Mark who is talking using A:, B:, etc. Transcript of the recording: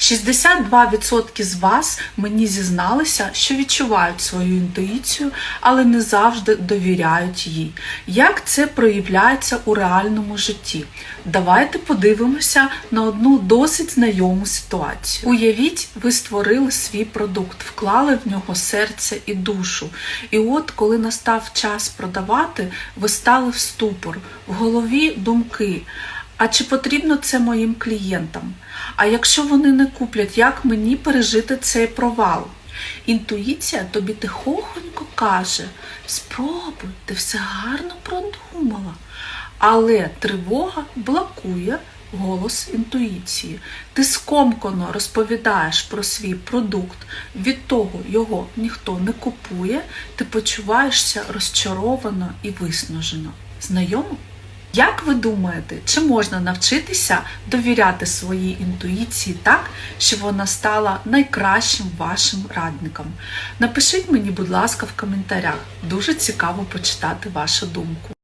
A: 62% з вас мені зізналися, що відчувають свою інтуїцію, але не завжди довіряють їй. Як це проявляється у реальному житті? Давайте подивимося на одну досить знайому ситуацію. Уявіть, ви створили свій продукт, вклали в нього серце і душу. І от, коли настав час продавати, ви стали в ступор, в голові думки. А чи потрібно це моїм клієнтам? А якщо вони не куплять, як мені пережити цей провал? Інтуїція тобі тихохонько каже: спробуй, ти все гарно продумала. Але тривога блокує голос інтуїції. Ти скомкано розповідаєш про свій продукт, від того його ніхто не купує, ти почуваєшся розчаровано і виснажено. Знайомо? Як ви думаєте, чи можна навчитися довіряти своїй інтуїції так, щоб вона стала найкращим вашим радником? Напишіть мені, будь ласка, в коментарях. Дуже цікаво почитати вашу думку.